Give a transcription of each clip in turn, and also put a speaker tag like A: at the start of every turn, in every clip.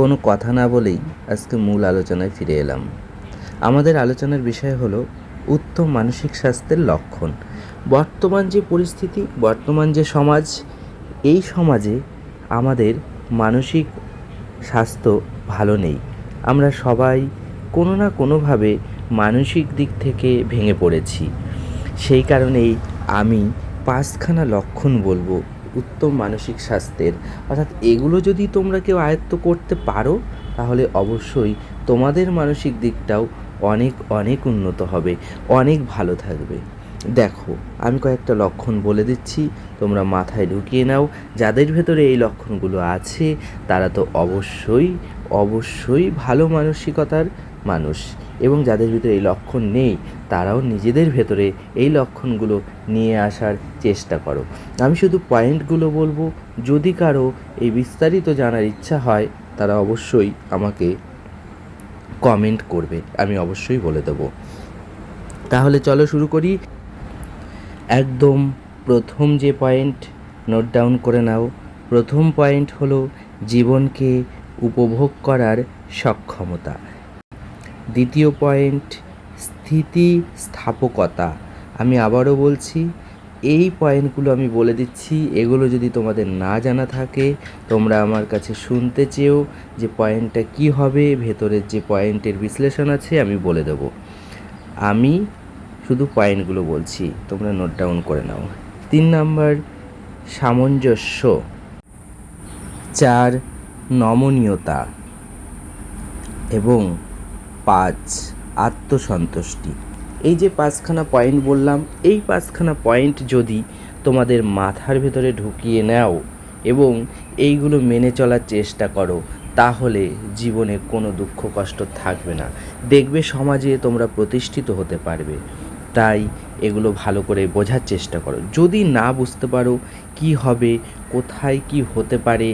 A: কোনো কথা না বলেই আজকে মূল আলোচনায় ফিরে এলাম। আমাদের আলোচনার বিষয় হলো উত্তম মানসিক স্বাস্থ্যের লক্ষণ। বর্তমান যে পরিস্থিতি, বর্তমান যে সমাজ, এই সমাজে আমাদের মানসিক স্বাস্থ্য ভালো নেই। আমরা সবাই কোনো না কোনোভাবে মানসিক দিক থেকে ভেঙে পড়েছি। সেই কারণেই আমি পাঁচখানা লক্ষণ বলব উত্তম মানসিক স্বাস্থ্যের। অর্থাৎ এগুলো যদি তোমরা কেউ আয়ত্ত করতে পারো, তাহলে অবশ্যই তোমাদের মানসিক দিকটাও অনেক অনেক উন্নত হবে, অনেক ভালো থাকবে। দেখো, আমি কয়েকটা লক্ষণ বলে দিচ্ছি, তোমরা মাথায় ঢুকিয়ে নাও। যাদের ভেতরে এই লক্ষণগুলো আছে, তারা তো অবশ্যই অবশ্যই ভালো মানসিকতার মানুষ। এবং যাদের ভিতরে এই লক্ষণ নেই তারাও নিজেদের ভেতরে এই লক্ষণগুলো নিয়ে আসার চেষ্টা করো। আমি শুধু পয়েন্টগুলো বলব, যদি কারও এই বিস্তারিত জানার ইচ্ছা হয়, তারা অবশ্যই আমাকে কমেন্ট করবে, আমি অবশ্যই বলে দেবো। তাহলে চলো শুরু করি। একদম প্রথম যে পয়েন্ট, নোট ডাউন করে নাও। প্রথম পয়েন্ট হলো জীবনকে উপভোগ করার সক্ষমতা। দ্বিতীয় পয়েন্ট স্থিতিস্থাপকতা আমি আবারও বলছি, এই পয়েন্টগুলো আমি বলে দিচ্ছি, এগুলো যদি তোমাদের না জানা থাকে, তোমরা আমার কাছে শুনতে চেয়েও যে পয়েন্টটা কি হবে, ভেতরের যে পয়েন্টের বিশ্লেষণ আছে, আমি বলে দেবো। আমি শুধু পয়েন্টগুলো বলছি, তোমরা নোট ডাউন করে নাও। তিন নাম্বার, সামঞ্জস্য। চার, নমনীয়তা। এবং পাঁচ আত্মসন্তুষ্টি। এই যে পাঁচখানা পয়েন্ট বললাম, এই পাঁচখানা পয়েন্ট যদি তোমাদের মাথার ভেতরে ঢুকিয়ে নাও এবং এইগুলো মেনে চলার চেষ্টা করো, তাহলে জীবনে কোনো দুঃখ কষ্ট থাকবে না। দেখবে সমাজে তোমরা প্রতিষ্ঠিত হতে পারবে। তাই এগুলো ভালো করে বোঝার চেষ্টা করো। যদি না বুঝতে পারো কি হবে, কোথায় কি হতে পারে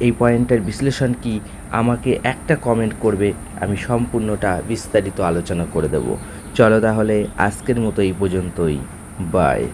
A: এই পয়েন্টের বিশ্লেষণ কি? আমাকে একটা কমেন্ট করবে, আমি সম্পূর্ণটা বিস্তারিত আলোচনা করে দেব। চলো তাহলে আজকের মতো এই পর্যন্তই। বাই